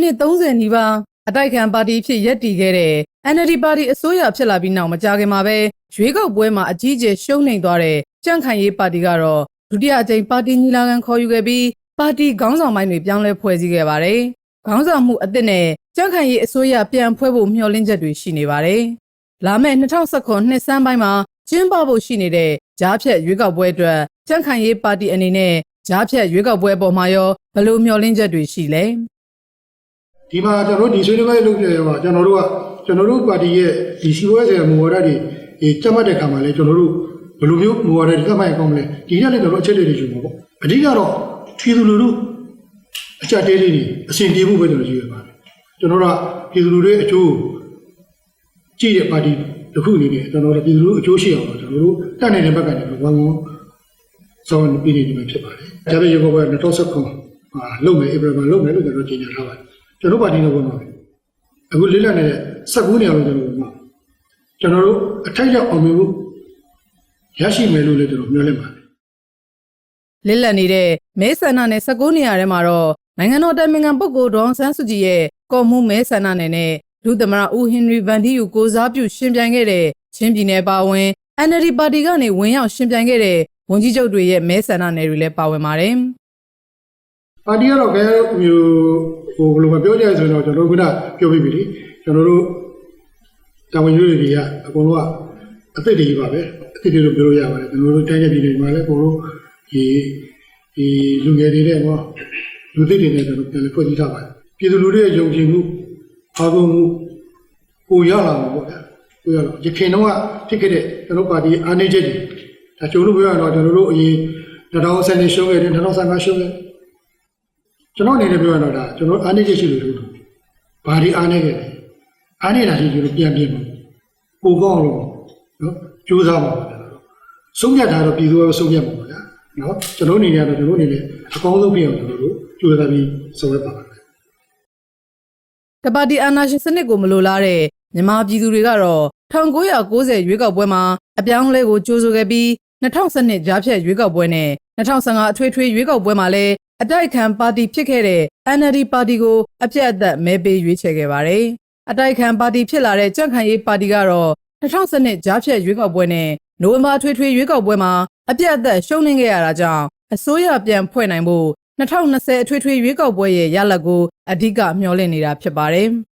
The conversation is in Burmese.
နှစ်30နီးပါးအတိုက်ခံပါတီဖြစ်ရပ်တည်ခဲ့တဲ့ NLD ပါတီအစိုးရဖြစ်လာပြီးနောက်မကြာခင်မှာပဲရွေးကောက်ပွဲမှာအကြီးအကျယ်ရှုံးနိမ့်သွားတဲ့ကြန့်ခိုင်ရေးပါတီကတော့ဒုတိယအကြိမ်ပါတီညီလာခံခေါ်ယူခဲ့ပြီးပါတီခေါင်းဆောင်ပိုင်းတွေပြောင်းလဲဖွဲ့စည်းခဲ့ပါတယ်။ခေါင်းဆောင်မှုအသစ်နဲ့ကြန့်ခိုင်ရေးအစိုးရပြန်ဖွဲ့ဖို့မျှော်လင့်ချက်တွေရှိနေပါတယ်။လာမယ့်2019နှစ်စန်းပိုင်းမှာကျင်းပဖို့ရှိနေတဲ့ကြားဖြတ်ရွေးကောက်ပွဲအတွက်ကြန့်ခိုင်ရေးပါတီအနေနဲ့ကြားဖြတ်ရွေးကောက်ပွဲပေါ်မှာရောဘယ်လိုမျှော်လင့်ချက်တွေရှိလဲ။ ဒီမှာကျွန်တော်တို့ဒီဆွေးနွေးပွဲလုပ်ကြရပါကျွန်တော်တို့ကကျွန်တော်တို့ပါတီရဲ့ဒီစီဝဲဆယ်မူဝါဒတွေဒီစက်မှတ်တဲ့ခါမှာလဲကျွန်တော်တို့ဘယ်လိုမျိုးမူဝါဒတွေစက်မှတ်ရအောင်မလဲဒီနေ့လည်းကျွန်တော်တို့အချက်တွေယူမှာပေါ့အဓိကတော့ပြည်သူလူထုအချက်တေးလေးတွေအစဉ်ပြေမှုပဲကျွန်တော်ယူရပါတယ်ကျွန်တော်တို့ကပြည်သူလူတွေအကျိုးကြည့်တဲ့ပါတီတစ်ခုအနေနဲ့ကျွန်တော်တို့ပြည်သူလူထုအကျိုးရှိအောင်ကျွန်တော်တို့တတ်နေတဲ့ဘက်ကနေဝမ်ဝမ်ဆောင်ပြည်နေမှာဖြစ်ပါတယ်ဒါပေမဲ့ရေဘောက2019ဟာလုံမယ်ဧပြီမှာလုံမယ်လို့ကျွန်တော်ကြေညာထားပါတယ် ကျွန်တော်ပါတီနဲ့ဝင်ပါမယ်အခုလေးလက်နဲ့19နေရာလို့ကျွန်တော်ဝင်ပါကျွန်တော်တို့အထိုက်ရောက်အောင်မြင်မှုရရှိမယ်လို့လည်းကျွန်တော်မျှော်လင့်ပါတယ်လစ်လက်နေတဲ့မဲဆန္ဒနယ်19နေရာထဲမှာတော့နိုင်ငံတော်တိုင်ပင်ခံပုဂ္ဂိုလ်ဒေါအောင်ဆန်းစုကြည်ရဲ့ကော်မှုမဲဆန္ဒနယ်နဲ့ဒုသမရဦးဟင်နရီဗန်ဒီယူကိုစားပြုရှင်ပြိုင်ခဲ့တဲ့ချင်းပြည်နယ်ပါဝင် NLD ပါတီကနေဝင်ရောက်ရှင်ပြိုင်ခဲ့တဲ့ဝန်ကြီးချုပ်တွေရဲ့မဲဆန္ဒနယ်တွေလည်းပါဝင်ပါတယ်ပါတီကတော့ဘယ်မျိုး ဟိုဘယ်လိုမပြောကြရဆိုတော့ကျွန်တော်တို့ကပြောပြီးပြီလေကျွန်တော်တို့တာဝန်ယူတွေတွေကအကုန်လုံးကအသစ်တွေပါပဲအသစ်တွေလို့ပြောလို့ရပါတယ်ကျွန်တော်တို့တိုင်းပြည်ပြည်တွေမှာလည်းအကုန်လုံးဒီဒီလူငယ်တွေနဲ့ပေါ့လူသစ်တွေနဲ့ကျွန်တော်ပြန်လည်ဖွဲ့စည်းထားပါတယ်ပြည်သူလူတွေရဲ့ယုံကြည်မှုအားကိုးမှုကိုရလာမှာပေါ့ဗျာကိုရလာရခင်တော့ဖြစ်ခဲ့တဲ့ကျွန်တော်ပါတီအားနေချက်တွေဒါကျိုးလို့ပြောရတော့ကျွန်တော်တို့အရင်2010နှစ်ရှုံးခဲ့တယ်2015ရှုံးခဲ့တယ် ကျွန်တော်အနေနဲ့ပြောရတော့ဒါကျွန်တော်အားနေချက်ရှိလို့လို့ဘာဒီအားနေခဲ့လဲအားနေတာရှိကျွန်တော်ပြန်ပြင်ပါပိုကောင်းလို့နော်ကြိုးစားပါပါကျွန်တော်တို့ဆုံးဖြတ်တာတော့ပြည်သူကဆုံးဖြတ်ပါပါဗျာနော်ကျွန်တော်အနေနဲ့ကတော့ကျွန်တော်အနေနဲ့အကောင်းဆုံးပြင်အောင်ကျွန်တော်တို့ကြိုးစားပြီးဆောင်ရွက်ပါပါမယ်တပါတီအာဏာရှင်စနစ်ကိုမလိုလားတဲ့မြန်မာပြည်သူတွေကတော့1990ရွေးကောက်ပွဲမှာအပြောင်းအလဲကိုကြိုးဆိုခဲ့ပြီး2012ကြားဖြတ်ရွေးကောက်ပွဲနဲ့2015အထွေထွေရွေးကောက်ပွဲမှာလည်း အတိုက်ခံပါတီဖြစ်ခဲ့တဲ့ NLD ပါတီကိုအပြတ်အသက်မဲပေးရွေးချယ်ခဲ့ပါတယ်။အတိုက်ခံပါတီဖြစ်လာတဲ့ကြန့်ခိုင်ရေးပါတီကတော့2012ကြားဖြတ်ရွေးကောက်ပွဲနဲ့နိုဝင်ဘာထွေထွေရွေးကောက်ပွဲမှာအပြတ်အသက်ရှုံးနိမ့်ခဲ့ရတာကြောင့်အစိုးရပြန်ဖွဲ့နိုင်ဖို့2020အထွေထွေရွေးကောက်ပွဲရဲ့ရလဒ်ကိုအဓိကမျှော်လင့်နေတာဖြစ်ပါတယ်။